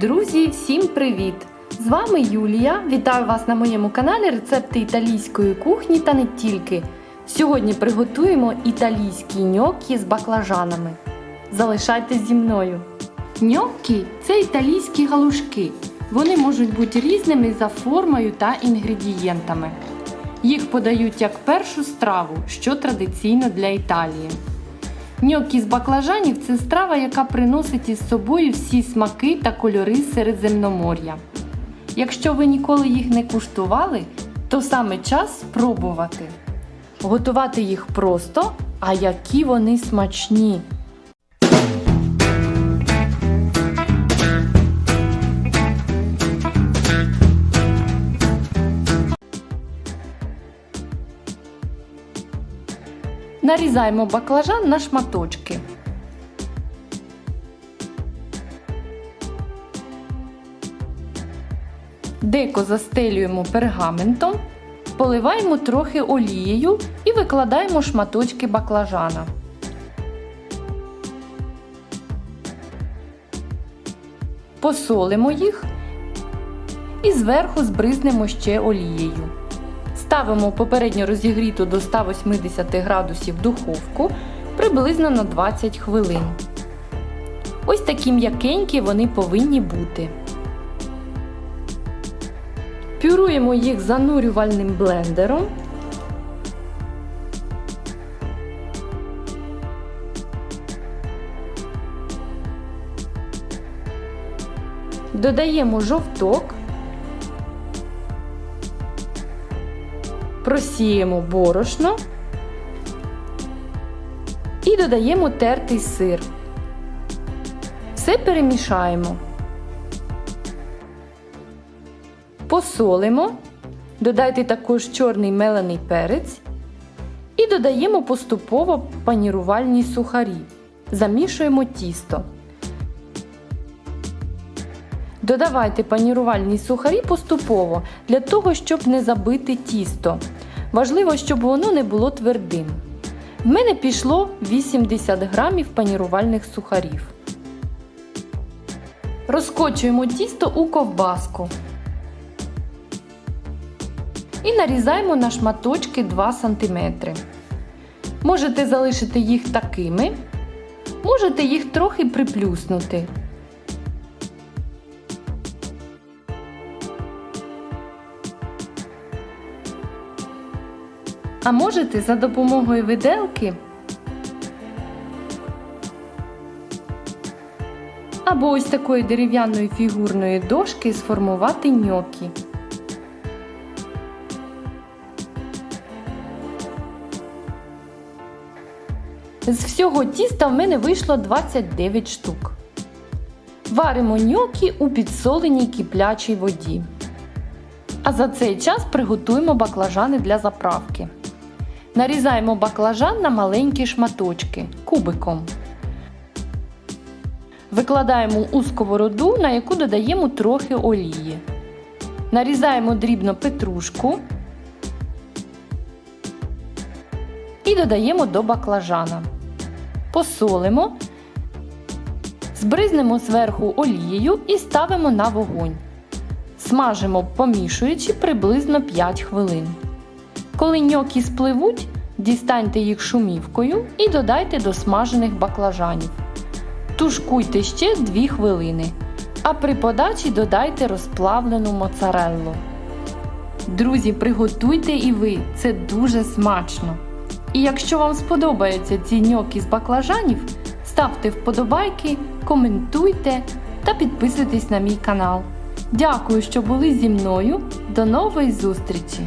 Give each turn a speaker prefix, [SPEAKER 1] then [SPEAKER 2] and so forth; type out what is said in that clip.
[SPEAKER 1] Друзі, всім привіт! З вами Юлія. Вітаю вас на моєму каналі Рецепти італійської кухні та не тільки. Сьогодні приготуємо італійські ньоккі з баклажанами. Залишайтесь зі мною. Ньоккі – це італійські галушки. Вони можуть бути різними за формою та інгредієнтами. Їх подають як першу страву, що традиційно для Італії. Ньоккі з баклажанів це страва, яка приносить із собою всі смаки та кольори Середземномор'я. Якщо ви ніколи їх не куштували, то саме час спробувати. Готувати їх просто, а які вони смачні. Нарізаємо баклажан на шматочки. Деко застелюємо пергаментом, поливаємо трохи олією і викладаємо шматочки баклажана. Посолимо їх і зверху збризнемо ще олією. Ставимо попередньо розігріту до 180 градусів духовку приблизно на 20 хвилин. Ось такі м'якенькі вони повинні бути. Пюруємо їх занурювальним блендером. Додаємо жовток. Просіємо борошно і додаємо тертий сир. Все перемішаємо. Посолимо, додайте також чорний мелений перець і додаємо поступово панірувальні сухарі. Замішуємо тісто. Додавайте панірувальні сухарі поступово для того, щоб не забити тісто. Важливо, щоб воно не було твердим. В мене пішло 80 грамів панірувальних сухарів. Розкочуємо тісто у ковбаску. І нарізаємо на шматочки 2 см. Можете залишити їх такими, можете їх трохи приплюснути. А можете за допомогою виделки або ось такої дерев'яної фігурної дошки сформувати ньокі. З всього тіста в мене вийшло 29 штук. Варимо ньокі у підсоленій киплячій воді. А за цей час приготуємо баклажани для заправки. Нарізаємо баклажан на маленькі шматочки кубиком. Викладаємо у сковороду, на яку додаємо трохи олії. Нарізаємо дрібно петрушку і додаємо до баклажана. Посолимо, збризнемо зверху олією і ставимо на вогонь. Смажимо, помішуючи приблизно 5 хвилин. Коли ньокі спливуть, дістаньте їх шумівкою і додайте до смажених баклажанів. Тушкуйте ще 2 хвилини, а при подачі додайте розплавлену моцареллу. Друзі, приготуйте і ви, це дуже смачно! І якщо вам сподобаються ці ньокі з баклажанів, ставте вподобайки, коментуйте та підписуйтесь на мій канал. Дякую, що були зі мною. До нової зустрічі!